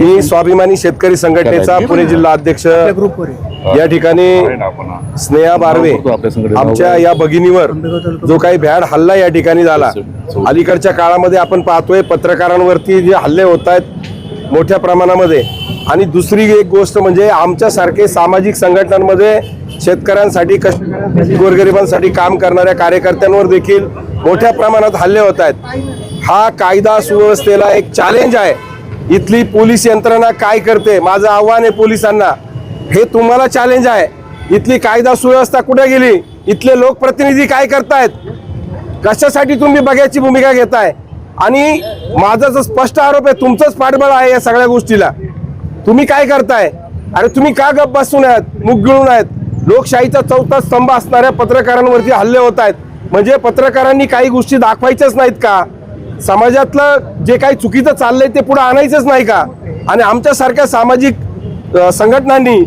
मी स्वाभिमानी शेतकरी संघटनेचा पुणे जिल्हा अध्यक्ष. या ठिकाणी स्नेहा बारवे आमच्या या भगिनीवर जो काही भ्याड हल्ला या ठिकाणी झाला. अलीकडच्या काळामध्ये आपण पाहतोय पत्रकारांवरती जे हल्ले होत आहेत मोठ्या प्रमाणामध्ये. आणि दुसरी एक गोष्ट म्हणजे आमच्यासारखे सामाजिक संघटनांमध्ये शेतकऱ्यांसाठी कष्टकऱ्यांसाठी गोरगरिबांसाठी काम करणाऱ्या कार्यकर्त्यांवर देखील मोठ्या प्रमाणात हल्ले होत आहेत. हा कायदा सुव्यवस्थेला एक चॅलेंज आहे. इथली पोलीस यंत्रणा काय करते? माझं आव्हान आहे पोलिसांना. हे तुम्हाला चॅलेंज आहे. इथली कायदा सुव्यवस्था कुठे गेली? इथले लोकप्रतिनिधी काय करतायत? कशासाठी तुम्ही बघायची भूमिका घेताय? आणि माझा जो स्पष्ट आरोप आहे तुमचंच पाठबळ आहे या सगळ्या गोष्टीला. तुम्ही काय करताय? अरे तुम्ही का गप बसून आहेत? मुख गिळून आहेत? लोकशाहीचा चौथा स्तंभ असणाऱ्या पत्रकारांवरती हल्ले होत आहेत. म्हणजे पत्रकारांनी काही गोष्टी दाखवायच्याच नाहीत का? समाजातलं जे काही चुकीचं चाललंय ते पुढे आणायचंच नाही का? आणि आमच्यासारख्या सामाजिक संघटनांनी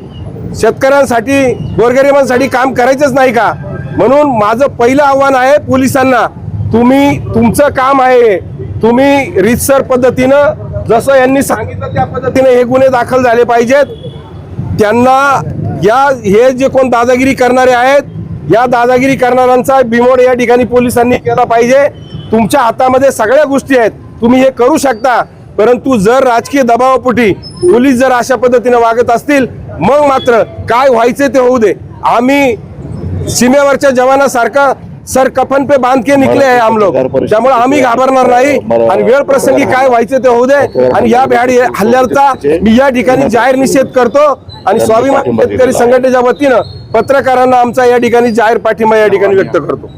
शेतकऱ्यांसाठी गोरगरिबांसाठी काम करायचंच नाही का? म्हणून माझं पहिलं आव्हान आहे पोलिसांना तुम्ही तुमचं काम आहे. तुम्ही रितसर पद्धतीनं जसं यांनी सांगितलं त्या पद्धतीने हे गुन्हे दाखल झाले पाहिजेत. त्यांना या हे जे कोण दादागिरी करणारे आहेत या दादागिरी करणाऱ्यांचा बिमोड या ठिकाणी पोलिसांनी केला पाहिजे. तुमच्या हातामध्ये सगळ्या गोष्टी आहेत. तुम्ही हे करू शकता. परंतु जर राजकीय दबावापोटी पोलीस जर अशा पद्धतीने वागत असतील मग मात्र काय व्हायचे ते होऊ दे. आम्ही सीमेवरच्या जवानासारखा सर कफन पे बांध के निकले आहे हम लोग त्यामुळे आम्ही घाबरणार नाही. आणि वेळ प्रसंगी काय व्हायचे ते होऊ दे. आणि या भ्याडी हल्ल्याचा मी या ठिकाणी जाहीर निषेध करतो. आणि स्वाभिमान शेतकरी संघटनेच्या वतीनं पत्रकारांना आमचा या ठिकाणी जाहीर पाठिंबा या ठिकाणी व्यक्त करतो.